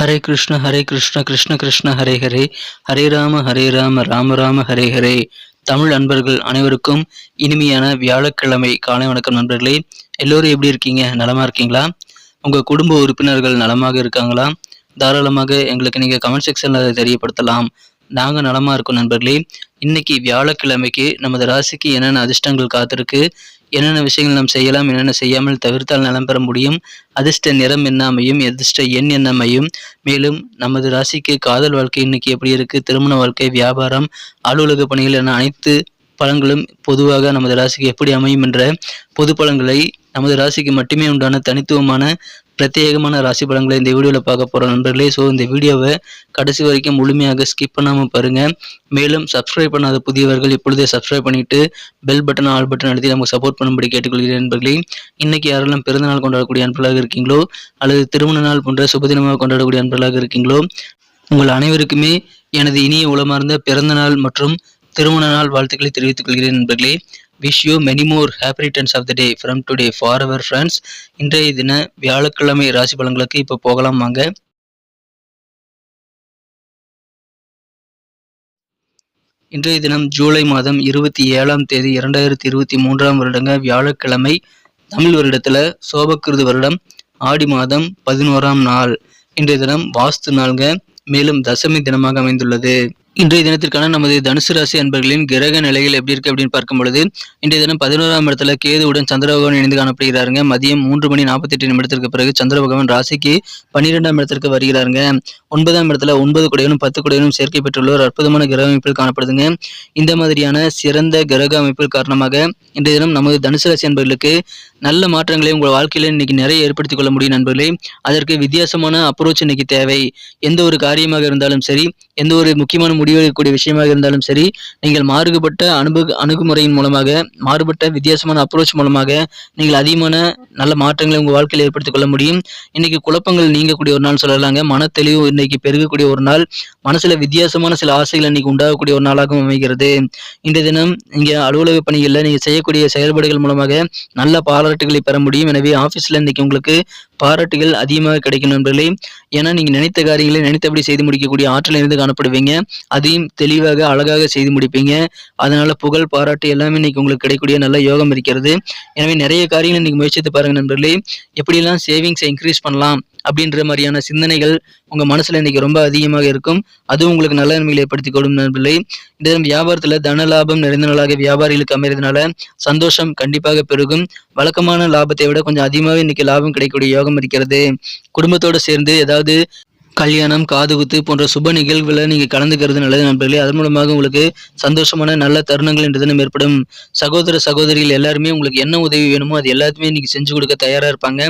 ஹரே கிருஷ்ண ஹரே கிருஷ்ண கிருஷ்ண கிருஷ்ண ஹரே ஹரே. ஹரே ராம ஹரே ராம ராம ராம ஹரே ஹரே. தமிழ் அன்பர்கள் அனைவருக்கும் இனிமையான வியாழக்கிழமை காலை வணக்கம் நண்பர்களே. எல்லோரும் எப்படி இருக்கீங்க? நலமா இருக்கீங்களா? உங்க குடும்ப உறுப்பினர்கள் நலமாக இருக்காங்களா? தாராளமாக எங்களுக்கு நீங்க கமெண்ட் செக்ஷன்ல அதை தெரியப்படுத்தலாம். நாங்க நலமா இருக்கோம் நண்பர்களே. இன்னைக்கு வியாழக்கிழமைக்கு நமது ராசிக்கு என்னென்ன அதிர்ஷ்டங்கள் காத்திருக்கு? என்னென்ன விஷயங்கள் நாம் செய்யலாம் என்னென்ன செய்யாமல் தவிர்த்தால் நலம் பெற முடியும்? அதிர்ஷ்ட நிறம் என்ன அமையும் அதிர்ஷ்ட எண் என்ன அமையும் மேலும் நமது ராசிக்கு காதல் வாழ்க்கை இன்னைக்கு எப்படி இருக்கு? திருமண வாழ்க்கை வியாபாரம் அலுவலக பணிகள் என அனைத்து பலன்களும் பொதுவாக நமது ராசிக்கு எப்படி அமையும் என்ற பொது பலன்களை நமது ராசிக்கு மட்டுமே உண்டான தனித்துவமான பிரத்யேகமான ராசி பலன்களை இந்த வீடியோவில் பார்க்க போகிறோம் நண்பர்களே. ஸோ இந்த வீடியோவை கடைசி வரைக்கும் முழுமையாக ஸ்கிப் பண்ணாமல் பாருங்கள் மேலும் சப்ஸ்கிரைப் பண்ணாத புதியவர்கள் இப்பொழுதே சப்ஸ்கிரைப் பண்ணிவிட்டு பெல் பட்டன் ஆல் பட்டன் அழுத்தி நமக்கு சப்போர்ட் பண்ணும்படி கேட்டுக்கொள்கிறேன் நண்பர்களே. இன்றைக்கி யாரெல்லாம் பிறந்தநாள் கொண்டாடக்கூடிய அன்பர்களாக இருக்கீங்களோ அல்லது திருமண நாள் போன்ற சுபதினமாக கொண்டாடக்கூடிய அன்பர்களாக இருக்கீங்களோ உங்கள் அனைவருக்குமே எனது இனிய உளமார்ந்த பிறந்த நாள் மற்றும் திருமண நாள் வாழ்த்துக்களை தெரிவித்துக் கொள்கிறேன் நண்பர்களே. Wish you many more happy returns of the day from today for our friends இன்றைய தின வியாழக்கிழமை ராசி பலன்களுக்கு இப்போ போகலாம் வாங்க. இன்றைய தினம் ஜூலை மாதம் இருபத்தி ஏழாம் தேதி இரண்டாயிரத்தி இருபத்தி மூன்றாம் வருடங்க வியாழக்கிழமை தமிழ் வருடத்துல சோபக்கிருது வருடம் ஆடி மாதம் பதினோராம் நாள். இன்றைய தினம் வாஸ்து நாள்க மேலும் தசமி தினமாக அமைந்துள்ளது. இன்றைய தினத்திற்கான நமது தனுசு ராசி அன்பர்களின் கிரக நிலைகள் எப்படி இருக்கு அப்படின்னு பார்க்கும் பொழுது இன்றைய தினம் பதினோராம் இடத்துல கேதுவுடன் சந்திர பகவான் இணைந்து காணப்படுகிறாருங்க. மதியம் மூன்று மணி நாற்பத்தி எட்டு நிமிடத்திற்கு பிறகு சந்திர பகவான் ராசிக்கு பன்னிரெண்டாம் இடத்திற்கு வருகிறாருங்க. ஒன்பதாம் இடத்துல ஒன்பது குடையனும் பத்து குடையனும் சேர்க்கை பெற்றுள்ள ஒரு அற்புதமான கிரக அமைப்பில் காணப்படுதுங்க. இந்த மாதிரியான சிறந்த கிரக அமைப்பில் காரணமாக இன்றைய தினம் நமது தனுசு ராசி அன்பர்களுக்கு நல்ல மாற்றங்களை உங்கள் வாழ்க்கையில் இன்னைக்கு நிறைய ஏற்படுத்திக் கொள்ள முடியும் நண்பர்களே. அதற்கு வித்தியாசமான அப்ரோச் இன்னைக்கு தேவை. எந்த ஒரு காரியமாக இருந்தாலும் சரி எந்த ஒரு முக்கியமான முடிவெடுக்கக்கூடிய விஷயமாக இருந்தாலும் சரி நீங்கள் மாறுபட்ட அனுபவ அணுகுமுறையின் மூலமாக மாறுபட்ட வித்தியாசமான அப்ரோச் மூலமாக நீங்கள் அதிகமான நல்ல மாற்றங்களை உங்கள் வாழ்க்கையில் ஏற்படுத்திக் கொள்ள முடியும். இன்னைக்கு குழப்பங்கள் நீங்கக்கூடிய ஒரு நாள் சொல்லலாங்க. மன தெளிவு இன்னைக்கு பெருகக்கூடிய ஒரு நாள். மனசுல வித்தியாசமான சில ஆசைகள் இன்னைக்கு உண்டாகக்கூடிய ஒரு நாளாகவும் அமைகிறது. இன்றைய தினம் இங்கே அலுவலக பணிகளில் நீங்கள் செய்யக்கூடிய செயல்பாடுகள் மூலமாக நல்ல பாராட்டுகளை பெற முடியும். எனவே ஆபீஸ்ல இன்னைக்கு உங்களுக்கு பாராட்டுகள் அதிகமாக கிடைக்கும் நண்பர்களே. ஏன்னா நீங்க நினைத்த காரியங்களை நினைத்தபடி செய்து முடிக்கக்கூடிய ஆற்றல் இருந்து காணப்படுவீங்க. அதையும் தெளிவாக அழகாக செய்து முடிப்பீங்க. அதனால புகழ் பாராட்டு எல்லாமே இன்னைக்கு உங்களுக்கு கிடைக்கக்கூடிய நல்ல யோகம் இருக்கிறது. எனவே நிறைய காரியங்கள் இன்னைக்கு முயற்சித்து பாருங்கள் நண்பர்களே. எப்படியெல்லாம் சேவிங்ஸை இன்க்ரீஸ் பண்ணலாம்? அப்படின்ற மாதிரியான சிந்தனைகள் உங்க மனசுல இன்னைக்கு ரொம்ப அதிகமாக இருக்கும். அதுவும் உங்களுக்கு நல்ல நன்மைகளை ஏற்படுத்தி கொடுக்கும் நண்பர்களே. இந்த வியாபாரத்துல தன லாபம் நிறைந்த நாளாக வியாபாரிகளுக்கு அமைறதுனால சந்தோஷம் கண்டிப்பாக பெருகும். வழக்கமான லாபத்தை விட கொஞ்சம் அதிகமாக இன்னைக்கு லாபம் கிடைக்கக்கூடிய யோகம் இருக்கிறது. குடும்பத்தோடு சேர்ந்து ஏதாவது கல்யாணம் காதுகுத்து போன்ற சுப நிகழ்வுகளை நீங்க கலந்துக்கிறது நல்லது நண்பர்களே. அதன் மூலமாக உங்களுக்கு சந்தோஷமான நல்ல தருணங்கள் இன்று தினம் ஏற்படும். சகோதர சகோதரிகள் எல்லாருமே உங்களுக்கு என்ன உதவி வேணுமோ அது எல்லாத்தையுமே இன்னைக்கு செஞ்சு கொடுக்க தயாரா இருப்பாங்க.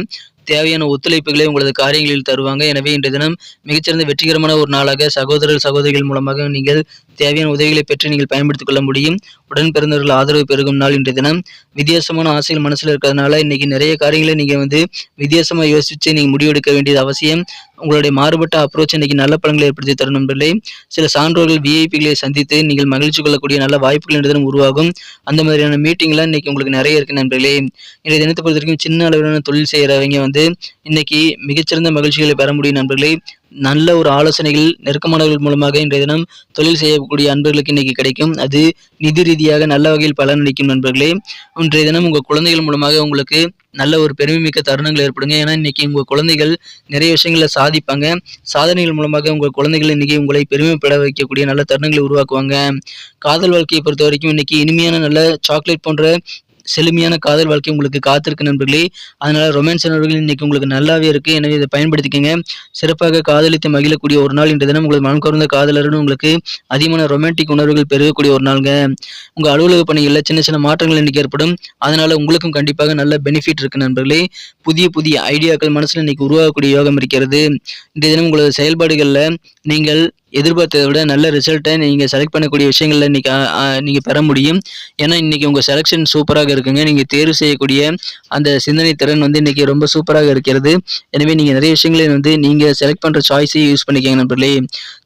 தேவையான ஒத்துழைப்புகளை உங்களது காரியங்களில் தருவாங்க. எனவே இன்றைய தினம் மிகச்சிறந்த வெற்றிகரமான ஒரு நாளாக சகோதரர் சகோதரிகள் மூலமாக நீங்கள் தேவையான உதவிகளை பெற்று நீங்கள் பயன்படுத்திக் கொள்ள முடியும். உடன் பிறந்தவர்கள் ஆதரவு பெருகும் நாள் இன்றைய தினம். வித்தியாசமான ஆசைகள் மனசில் இருக்கிறதுனால இன்னைக்கு நிறைய காரியங்களை நீங்க வந்து வித்தியாசமா யோசிச்சு நீங்க முடிவெடுக்க வேண்டியது அவசியம். உங்களுடைய மாறுபட்ட அப்ரோச் இன்னைக்கு நல்ல பலன்களை ஏற்படுத்தி தரும் நண்பர்களே. சில சான்றோர்கள் விஐபிகளை சந்தித்து நீங்கள் மகிழ்ச்சி கொள்ளக்கூடிய நல்ல வாய்ப்புகள் என்றதும் உருவாகும். அந்த மாதிரியான மீட்டிங்லாம் இன்னைக்கு உங்களுக்கு நிறைய இருக்கு நண்பர்களே. இன்றைய தினத்தை பொறுத்த வரைக்கும் சின்ன அளவிலான தொழில் செய்கிறவங்க வந்து இன்னைக்கு மிகச்சிறந்த மகிழ்ச்சிகளை பெற முடியும் நண்பர்களே. நல்ல ஒரு ஆலோசனைகள் நெருக்கமானவர்கள் மூலமாக இன்றைய தினம் தொழில் செய்யக்கூடிய அன்பர்களுக்கு இன்னைக்கு கிடைக்கும். அது நிதி ரீதியாக நல்ல வகையில் பலன் அளிக்கும் நண்பர்களே. இன்றைய தினம் உங்கள் குழந்தைகள் மூலமாக உங்களுக்கு நல்ல ஒரு பெருமைமிக்க தருணங்கள் ஏற்படுங்க. ஏன்னா இன்னைக்கு உங்கள் குழந்தைகள் நிறைய விஷயங்களை சாதிப்பாங்க. சாதனைகள் மூலமாக உங்கள் குழந்தைகள் இன்னைக்கு உங்களை பெருமைப்பட வைக்கக்கூடிய நல்ல தருணங்களை உருவாக்குவாங்க. காதல் வாழ்க்கையை பொறுத்த வரைக்கும் இன்னைக்கு இனிமையான நல்ல சாக்லேட் போன்ற செழுமையான காதல் வாழ்க்கை உங்களுக்கு காத்திருக்கு நண்பர்களே. அதனால ரொமான்ஸ் உணர்வுகள் இன்னைக்கு உங்களுக்கு நல்லாவே இருக்கு. எனவே இதை பயன்படுத்திக்கங்க. சிறப்பாக காதலித்து மகிழக்கூடிய ஒரு நாள் இன்றைய தினம். உங்களுக்கு மனம் கவர்ந்த காதலருன்னு உங்களுக்கு அதிகமான ரொமான்டிக் உணர்வுகள் பெருகக்கூடிய ஒரு நாளுங்க. உங்க அலுவலக பணிகளில் சின்ன சின்ன மாற்றங்கள் இன்னைக்கு ஏற்படும். அதனால உங்களுக்கும் கண்டிப்பாக நல்ல பெனிஃபிட் இருக்கு நண்பர்களே. புதிய புதிய ஐடியாக்கள் மனசுல இன்னைக்கு உருவாகக்கூடிய யோகம் இருக்கிறது. இன்றைய தினம் உங்களது செயல்பாடுகளில் நீங்கள் எதிர்பார்த்ததை விட நல்ல ரிசல்ட்டை நீங்கள் செலக்ட் பண்ணக்கூடிய விஷயங்களில் இன்றைக்கி நீங்கள் பெற முடியும். ஏன்னா இன்னைக்கு உங்கள் செலெக்ஷன் சூப்பராக இருக்குங்க. நீங்கள் தேர்வு செய்யக்கூடிய அந்த சிந்தனை திறன் வந்து இன்றைக்கி ரொம்ப சூப்பராக இருக்கிறது. எனவே நீங்கள் நிறைய விஷயங்களை வந்து நீங்கள் செலக்ட் பண்ணுற சாய்ஸை யூஸ் பண்ணிக்கங்க நண்பர்களே.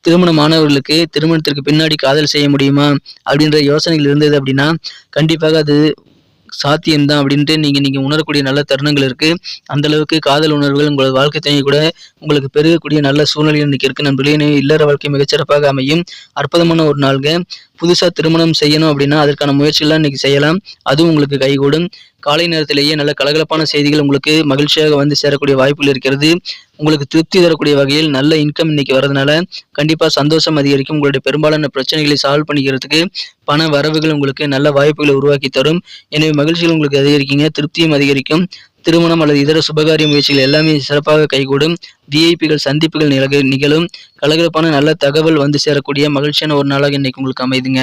திருமணமானவர்களுக்கு திருமணத்திற்கு பின்னாடி காதல் செய்ய முடியுமா? அப்படின்ற யோசனைகள் இருந்தது அப்படின்னா கண்டிப்பாக அது சாத்தியம் தான் அப்படின்ட்டு நீங்க நீங்க உணரக்கூடிய நல்ல தருணங்கள் இருக்கு. அந்த அளவுக்கு காதல் உணர்வுகள் உங்களது வாழ்க்கை துணை கூட உங்களுக்கு பெருகக்கூடிய நல்ல சூழ்நிலை இன்னைக்கு இருக்கு நண்பர்களே இல்லற வாழ்க்கை மிகச்சிறப்பாக அமையும். அற்புதமான ஒரு நாள்க புதுசா திருமணம் செய்யணும் அப்படின்னா அதற்கான முயற்சிகள்லாம் இன்னைக்கு செய்யலாம். அதுவும் உங்களுக்கு கைகூடும். காலை நேரத்திலேயே நல்ல கலகலப்பான செய்திகள் உங்களுக்கு மகிழ்ச்சியாக வந்து சேரக்கூடிய வாய்ப்புகள் இருக்கிறது. உங்களுக்கு திருப்தி தரக்கூடிய வகையில் நல்ல இன்கம் இன்னைக்கு வரதுனால கண்டிப்பாக சந்தோஷம் அதிகரிக்கும். உங்களுடைய பெரும்பாலான பிரச்சனைகளை சால்வ் பண்ணிக்கிறதுக்கு பண வரவுகள் உங்களுக்கு நல்ல வாய்ப்புகளை உருவாக்கி தரும். எனவே மகிழ்ச்சிகள் உங்களுக்கு அதிகரிக்குங்க. திருப்தியும் அதிகரிக்கும். திருமணம் அல்லது இதர சுபகாரிய முயற்சிகள் எல்லாமே சிறப்பாக கைகூடும். விஐபிகள் சந்திப்புகள் நிகழ நிகழும். கலகலப்பான நல்ல தகவல் வந்து சேரக்கூடிய மகிழ்ச்சியான ஒரு நாளாக இன்னைக்கு உங்களுக்கு அமைதுங்க.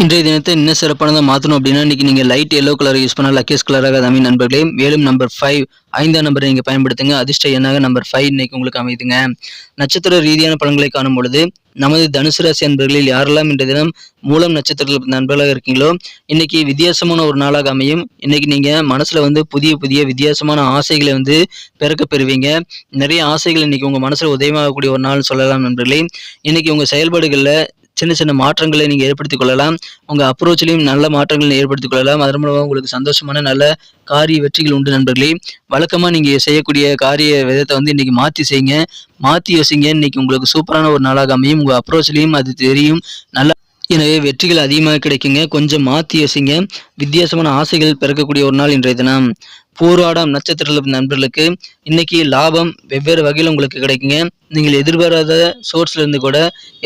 இன்றைய தினத்தை இன்னும் சிறப்பானதாக மாற்றணும் அப்படின்னா இன்றைக்கி நீங்கள் லைட் எல்லோ கலர் யூஸ் பண்ணால் லக்கேஸ் கலராக அது அமையும் நண்பர்களே மேலும் நம்பர் ஃபைவ் ஐந்தாம் நம்பரை நீங்கள் பயன்படுத்துங்க. அதிர்ஷ்ட எண்ணாக நம்பர் ஃபைவ் இன்னைக்கு உங்களுக்கு அமைதுங்க. நட்சத்திர ரீதியான பலன்களை காணும் பொழுது நமது தனுசு ராசி அன்பர்களில் யாரெல்லாம் இன்றைய தினம் மூலம் நட்சத்திரத்தில் நண்பர்களாக இருக்கீங்களோ இன்னைக்கு வித்தியாசமான ஒரு நாளாக அமையும். இன்னைக்கு நீங்கள் மனசில் வந்து புதிய புதிய வித்தியாசமான ஆசைகளை வந்து பிறக்க பெறுவீங்க. நிறைய ஆசைகள் இன்னைக்கு உங்கள் மனசில் உதயமாகக்கூடிய ஒரு நாள் சொல்லலாம் நண்பர்களே. இன்னைக்கு உங்கள் செயல்பாடுகளில் சின்ன சின்ன மாற்றங்களை நீங்கள் ஏற்படுத்திக் கொள்ளலாம். உங்கள் அப்ரோச்லையும் நல்ல மாற்றங்களை ஏற்படுத்திக் கொள்ளலாம். அதன் மூலமாக உங்களுக்கு சந்தோஷமான நல்ல காரிய வெற்றிகள் உண்டு நண்பர்களே. வழக்கமாக நீங்கள் செய்யக்கூடிய காரிய விதத்தை வந்து இன்னைக்கு மாற்றி செய்யுங்க. மாற்றி யோசிங்க. இன்னைக்கு உங்களுக்கு சூப்பரான ஒரு நாளாக அமையும். உங்கள் அப்ரோச்லையும் அது தெரியும். நல்லா எனவே வெற்றிகள் அதிகமாக கிடைக்குங்க. கொஞ்சம் மாற்றி யோசிங்க. வித்தியாசமான ஆசைகள் பிறக்கக்கூடிய ஒரு நாள் இன்றைய தினம். பூராடம் நட்சத்திர நண்பர்களுக்கு இன்னைக்கு லாபம் வெவ்வேறு வகையில் உங்களுக்கு கிடைக்குங்க. நீங்கள் எதிர்பாராத சோர்ஸ்லேருந்து கூட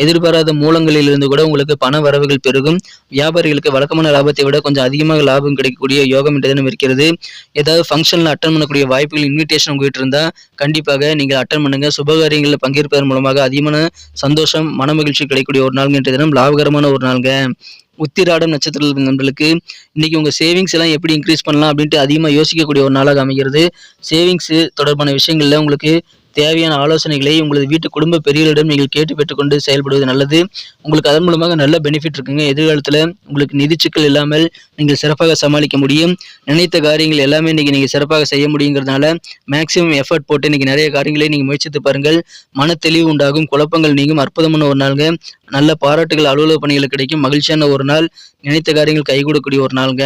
எதிர்பாராத மூலங்களிலிருந்து கூட உங்களுக்கு பண வரவுகள் பெருகும். வியாபாரிகளுக்கு வழக்கமான லாபத்தை விட கொஞ்சம் அதிகமாக லாபம் கிடைக்கக்கூடிய யோகம் என்ற தினம் இருக்கிறது. ஏதாவது ஃபங்க்ஷனில் அட்டன் பண்ணக்கூடிய வாய்ப்புகள் இன்விடேஷன் உங்ககிட்ட இருந்தால் கண்டிப்பாக நீங்கள் அட்டன் பண்ணுங்கள் சுபகாரியங்களில் பங்கேற்பதன் மூலமாக அதிகமான சந்தோஷம் மன மகிழ்ச்சி கிடைக்கக்கூடிய ஒரு நாள் என்ற தினம் லாபகரமான ஒரு நாளுங்க. உத்திராடம் நட்சத்திர நண்பர்களுக்கு இன்னைக்கு உங்க சேவிங்ஸ் எல்லாம் எப்படி இன்க்ரீஸ் பண்ணலாம் அப்படின்ட்டு அதிகமாக யோசிக்கக்கூடிய ஒரு நாளாக அமைகிறது. சேவிங்ஸ் தொடர்பான விஷயங்கள்ல உங்களுக்கு தேவையான ஆலோசனைகளை உங்களது வீட்டு குடும்ப பெரியவர்களிடம் நீங்கள் கேட்டு பெற்றுக்கொண்டு செயல்படுவது நல்லது. உங்களுக்கு அதன் மூலமாக நல்ல பெனிஃபிட் இருக்குங்க. எதிர்காலத்தில் உங்களுக்கு நிதி சிக்கல் இல்லாமல் நீங்கள் சிறப்பாக சமாளிக்க முடியும். நினைத்த காரியங்கள் எல்லாமே இன்றைக்கி நீங்கள் சிறப்பாக செய்ய முடியுங்கிறதுனால மேக்ஸிமம் எஃபர்ட் போட்டு இன்னைக்கு நிறைய காரியங்களை நீங்கள் முயற்சித்து பாருங்கள். மன தெளிவு உண்டாகும். குழப்பங்கள் நீங்கும். அற்புதமான ஒரு நாளுங்க. நல்ல பாராட்டுகள் அலுவலக பணிகள் கிடைக்கும். மகிழ்ச்சியான ஒரு நாள். நினைத்த காரியங்கள் கைகூடக்கூடிய ஒரு நாளுங்க.